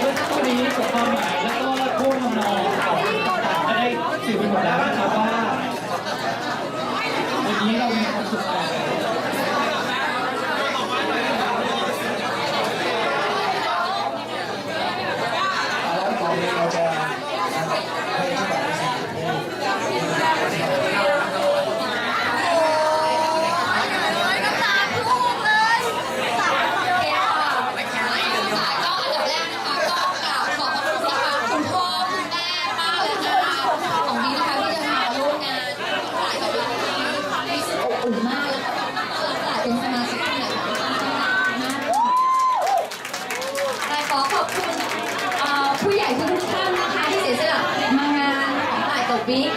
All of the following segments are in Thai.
เวกคนี้กับความหมายแล้วก็ท่วงทำนองของก็ได้สื่อไปหมดแล้วนะครับว่าวันนี้เรามีความสุขแล้วเราจะให้ทุกค วิก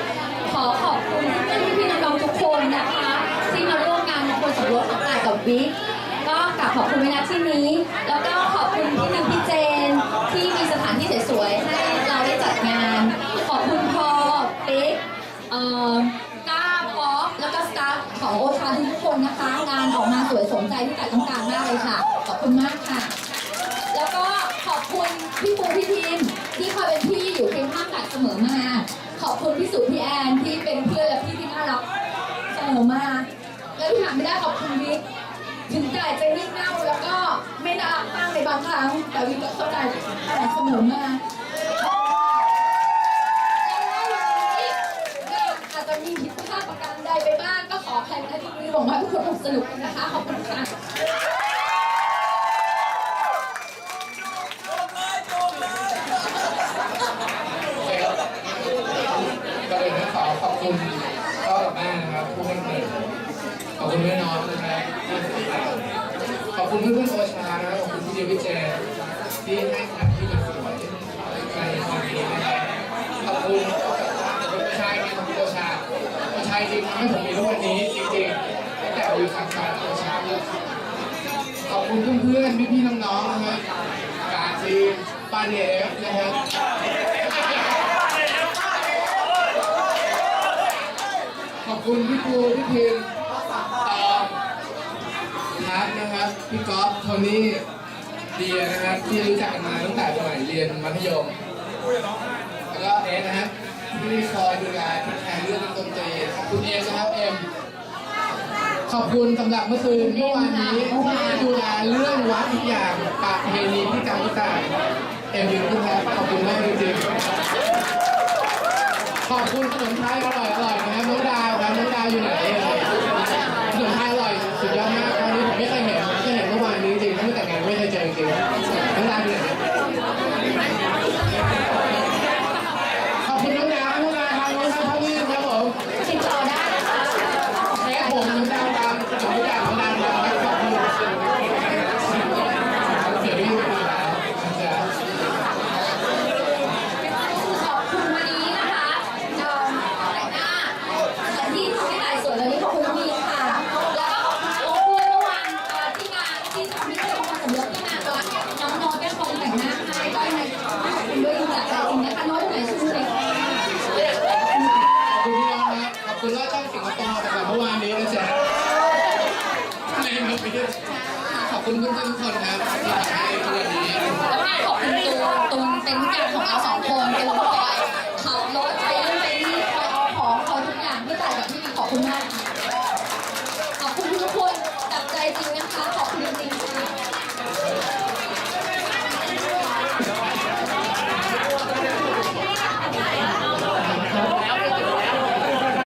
ขอขอบคุณเพื่อนพี่น้องทุกคนนะคะ ที่มาร่วมงานมงคลสมรสของหลายตบวิกก็กราบขอบคุณไว้ณที่นี้ แล้วก็ขอบคุณพี่นิมพี่เจนที่มีสถานที่สวยๆให้เราได้จัดงาน ขอบคุณพอปิ๊กเอ่อก้าป๊อแล้วก็สตาฟของโอชาทุกคนนะคะ งานออกมาสวยสมใจที่แต่ต้องการมากเลยค่ะ ขอบคุณมากค่ะ แล้วก็ขอบคุณพี่ปูพี่พิมที่คอยเป็นพี่อยู่เคียงข้างกันเสมอมา อบคุณพี่สุพี่แอนที่เป็นเพื่อนและพี่ที่น่ารักเสมอมาและที่หาไม่ได้ขอบคุณวิกถึงแต่จะนิ่งเง่าแล้วก็ไม่น่ารักบ้างในบางครั้ง แต่วิกก็เข้าใจแต่เสมอมาอาจจะมีผิดพลาดประการใดไปบ้างก็ขอแทนหน้าที่นี้หวังว่าทุกคนสนุกนะคะขอบคุณค่ะ ก็เลยขอขอบ คุณพ่อกับแม่นะครับผู้ให้เกิดขอบคุณแม่น้องนะครับขอบคุณเพื่อนๆโอชานะครับขอบคุณพี่เดียพี่เจที่ให้สถานที่สวยในวันนี้นะครับขอบคุณโอชาเนี่ยขอบคุณโอชาโอชาจริงทำให้ผมมีทุกวันนี้จริงๆตั้งแต่อยู่ทางการโอชาเนี่ยขอบคุณเพื่อนๆพี่ๆน้องๆนะครับการทีมปาเดฟนะครับ ขอบ คุณพี่ปูพี่พิมตองทัศน์นะครับ พี่ก๊อฟโทนี่เดียนะครับ ที่รู้จักกันมาตั้งแต่สมัยเรียนมัธยม แล้วก็เอสนะครับที่คอยดูแลที่แทนเรื่องดนตรีขอบคุณเอสนะครับเอ็มขอบคุณสำหรับเมื่อคืนเมื่อวานนี้ที่ดูแลเรื่องวัดทุกอย่างปะเพณีที่การที่ต่างเอ็มยืนขึ้นแทนขอบคุณมากจริงๆขอบคุณขนมไทยอ คุณเพื่อนทุกคนครับที่ทำให้ทุกวันนี้แล้วก็ขอบคุณตูนตูนเป็นทุกอย่างของเราสองคนตูนคอยขับรถไปนู่นไปนี่คอยเอาของคอยทุกอย่างที่จ่ายกับพี่มีขอบคุณมาก